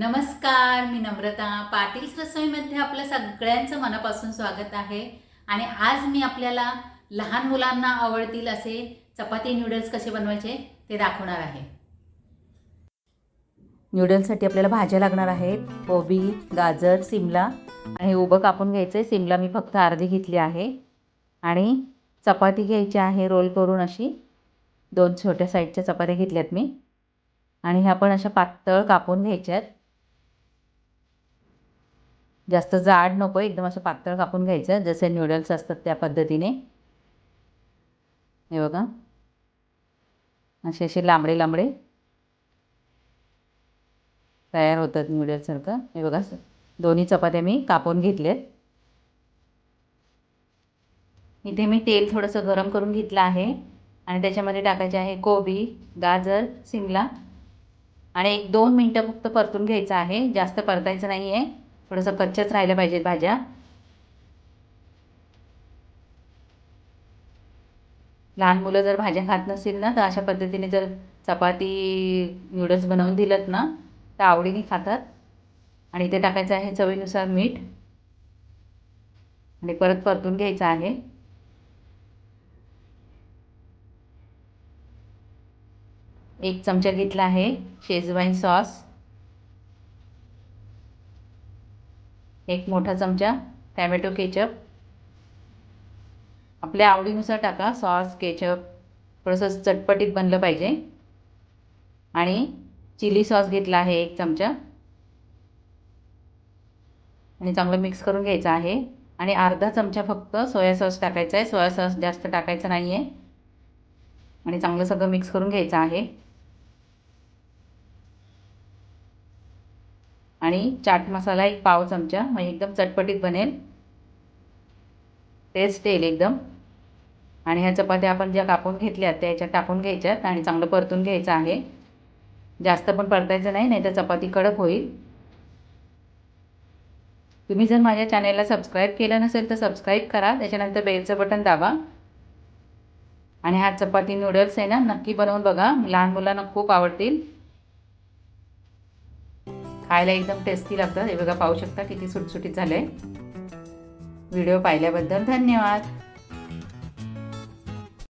नमस्कार मी नम्रता. पाटील रसोईमध्ये आपलं सगळ्यांचं मनापासून स्वागत आहे. आणि आज मी आपल्याला लहान मुलांना आवडतील असे चपाती नूडल्स कसे बनवायचे ते दाखवणार आहे. न्यूडल्ससाठी आपल्याला भाज्या लागणार आहेत. कोबी गाजर सिमला. आणि उभं कापून घ्यायचं आहे सिमला मी फक्त अर्धी घेतली आहे. आणि चपाती घ्यायची आहे रोल करून अशी. दोन छोट्या साईडच्या चपात्या घेतल्यात मी. आणि ह्या पण अशा पातळ कापून घ्यायच्या आहेत जास्त जाड नको एकदम असं पातळ कापून घ्यायचं. जसे न्यूडल्स असतात त्या पद्धतीने. हे बघा. असे असे लांबडे लांबडे. तयार होतात नूडल्ससारखं हे बघा दोन्ही चपात्या मी कापून घेतल्यात इथे मी तेल थोडंसं गरम करून घेतलं आहे. आणि त्याच्यामध्ये टाकायचे आहे कोबी गाजर शिमला आणि एक दोन मिनटं फक्त परतून घ्यायचं आहे. जास्त परतायचं नाही आहे थोडंसं कच्च्याच राहिल्या पाहिजेत भाज्या. लहान मुलं जर भाज्या खात नसतील ना तर अशा पद्धतीने जर चपाती नूडल्स बनवून दिलंत ना तर आवडीने खातात. आणि इथे टाकायचं आहे चवीनुसार मीठ. आणि परत परतून घ्यायचं आहे. एक चमचा घेतला आहे शेजवाईन सॉस. एक मोठा चमचा टॅमॅटो केचप. आपल्या आवडीनुसार टाका. सॉस केचप थोडंसं चटपटीत बनलं पाहिजे. आणि चिली सॉस घेतला आहे एक चमचा. आणि चांगलं मिक्स करून घ्यायचं आहे. आणि अर्धा चमचा फक्त सोया सॉस टाकायचा आहे. सोया सॉस जास्त टाकायचं नाही आहे आणि चांगलं सगळं मिक्स करून घ्यायचं आहे. आणि चाट मसाला एक पाव चमचा म्हणजे एकदम चटपटीत बनेल. टेस्ट येईल एकदम. आणि ह्या चपात्या आपण ज्या कापून घेतल्या त्या ह्याच्यात टाकून घ्यायच्यात आणि चांगलं परतून घ्यायचं आहे. जास्त पण परतायचं नाही नाही तर चपाती कडक होईल. तुम्ही जर माझ्या चॅनेलला सबस्क्राईब केलं नसेल तर सबस्क्राईब करा त्याच्यानंतर बेलचं बटन दाबा. आणि हा चपाती नूडल्स आहे ना नक्की बनवून बघा. लहान मुलांना खूप आवडतील. खायला एकदम टेस्टी लागतं हे बघा पाहू शकता किती सुटसुटीत झालं आहे व्हिडिओ पाहिल्याबद्दल धन्यवाद.